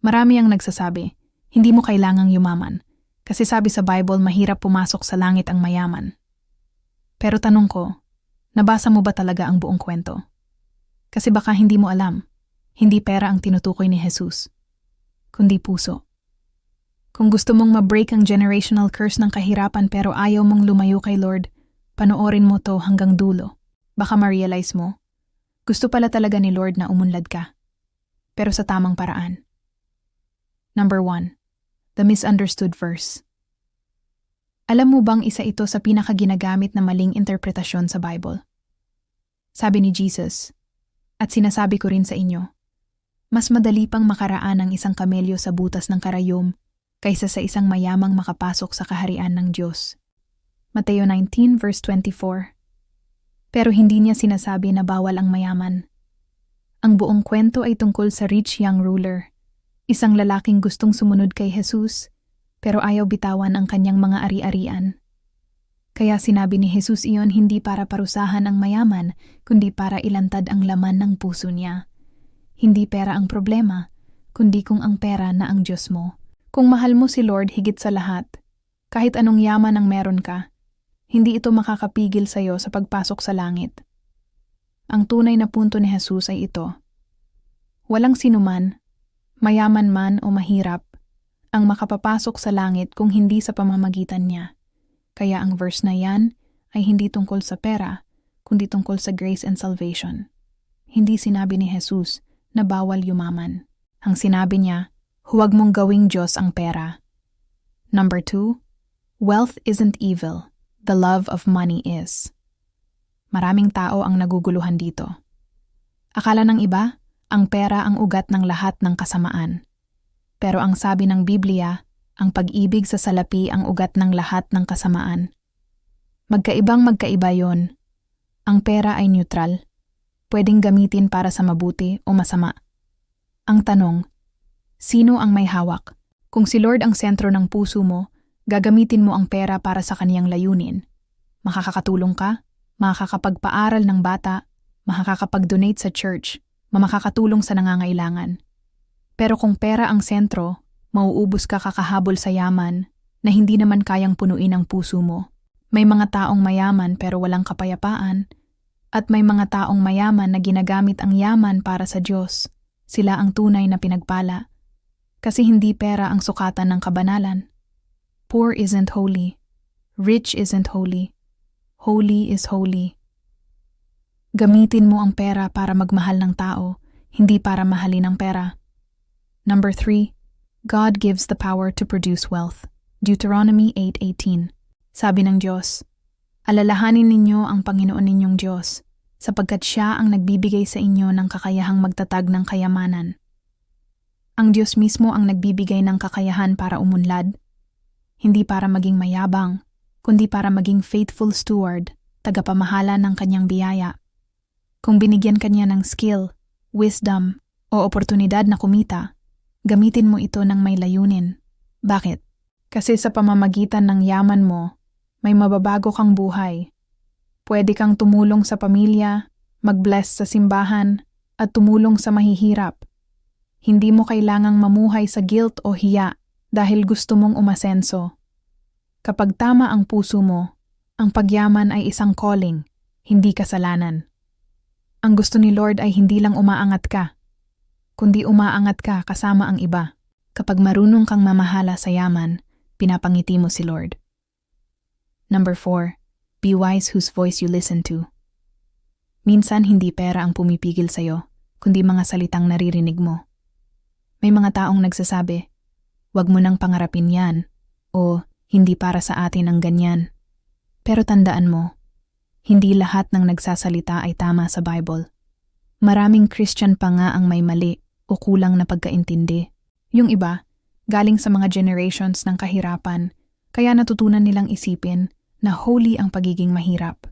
Marami ang nagsasabi, hindi mo kailangang yumaman. Kasi sabi sa Bible, mahirap pumasok sa langit ang mayaman. Pero tanong ko, nabasa mo ba talaga ang buong kwento? Kasi baka hindi mo alam, hindi pera ang tinutukoy ni Jesus, kundi puso. Kung gusto mong ma-break ang generational curse ng kahirapan pero ayaw mong lumayo kay Lord, panoorin mo to hanggang dulo. Baka ma-realize mo, gusto pala talaga ni Lord na umunlad ka. Pero sa tamang paraan. Number 1. The Misunderstood Verse Alam mo bang isa ito sa pinakaginagamit na maling interpretasyon sa Bible? Sabi ni Jesus, at sinasabi ko rin sa inyo, mas madali pang makaraan ang isang kamelyo sa butas ng karayom kaysa sa isang mayamang makapasok sa kaharian ng Diyos. Mateo 19 verse 24 Pero hindi niya sinasabi na bawal ang mayaman. Ang buong kwento ay tungkol sa rich young ruler Isang lalaking gustong sumunod kay Jesus, pero ayaw bitawan ang kanyang mga ari-arian. Kaya sinabi ni Jesus iyon hindi para parusahan ang mayaman, kundi para ilantad ang laman ng puso niya. Hindi pera ang problema, kundi kung ang pera na ang Diyos mo. Kung mahal mo si Lord higit sa lahat, kahit anong yaman ang meron ka, hindi ito makakapigil sa iyo sa pagpasok sa langit. Ang tunay na punto ni Jesus ay ito. Walang sinuman, mayaman man o mahirap, ang makapapasok sa langit kung hindi sa pamamagitan niya. Kaya ang verse na yan ay hindi tungkol sa pera, kundi tungkol sa grace and salvation. Hindi sinabi ni Jesus na bawal yumaman. Ang sinabi niya, huwag mong gawing Diyos ang pera. Number two, wealth isn't evil, the love of money is. Maraming tao ang naguguluhan dito. Akala ng iba, ang pera ang ugat ng lahat ng kasamaan. Pero ang sabi ng Biblia, ang pag-ibig sa salapi ang ugat ng lahat ng kasamaan. Magkaibang magkaiba yon. Ang pera ay neutral. Pwedeng gamitin para sa mabuti o masama. Ang tanong, sino ang may hawak? Kung si Lord ang sentro ng puso mo, gagamitin mo ang pera para sa kaniyang layunin. Makakakatulong ka, makakapagpaaral ng bata, makakapag-donate sa church, mamakakatulong sa nangangailangan. Pero kung pera ang sentro, mauubos ka kakahabol sa yaman na hindi naman kayang punuin ang puso mo. May mga taong mayaman pero walang kapayapaan, at may mga taong mayaman na ginagamit ang yaman para sa Diyos. Sila ang tunay na pinagpala. Kasi hindi pera ang sukatan ng kabanalan. Poor isn't holy. Rich isn't holy. Holy is holy. Gamitin mo ang pera para magmahal ng tao, hindi para mahalin ang pera. Number 3. God gives the power to produce wealth. Deuteronomy 8.18 Sabi ng Diyos, Alalahanin ninyo ang Panginoon ninyong Diyos, sapagkat Siya ang nagbibigay sa inyo ng kakayahang magtatag ng kayamanan. Ang Diyos mismo ang nagbibigay ng kakayahan para umunlad, hindi para maging mayabang, kundi para maging faithful steward, tagapamahala ng kanyang biyaya. Kung binigyan ka niya ng skill, wisdom, o oportunidad na kumita, gamitin mo ito ng may layunin. Bakit? Kasi sa pamamagitan ng yaman mo, may mababago kang buhay. Pwede kang tumulong sa pamilya, mag-bless sa simbahan, at tumulong sa mahihirap. Hindi mo kailangang mamuhay sa guilt o hiya dahil gusto mong umasenso. Kapag tama ang puso mo, ang pagyaman ay isang calling, hindi kasalanan. Gusto ni Lord ay hindi lang umaangat ka, kundi umaangat ka kasama ang iba. Kapag marunong kang mamahala sa yaman, pinapangiti mo si Lord. Number 4. Be wise whose voice you listen to. Minsan hindi pera ang pumipigil sa'yo, kundi mga salitang naririnig mo. May mga taong nagsasabi, wag mo nang pangarapin yan, o hindi para sa atin ang ganyan. Pero tandaan mo, hindi lahat ng nagsasalita ay tama sa Bible. Maraming Christian pa nga ang may mali o kulang na pagkaintindi. Yung iba, galing sa mga generations ng kahirapan, kaya natutunan nilang isipin na holy ang pagiging mahirap.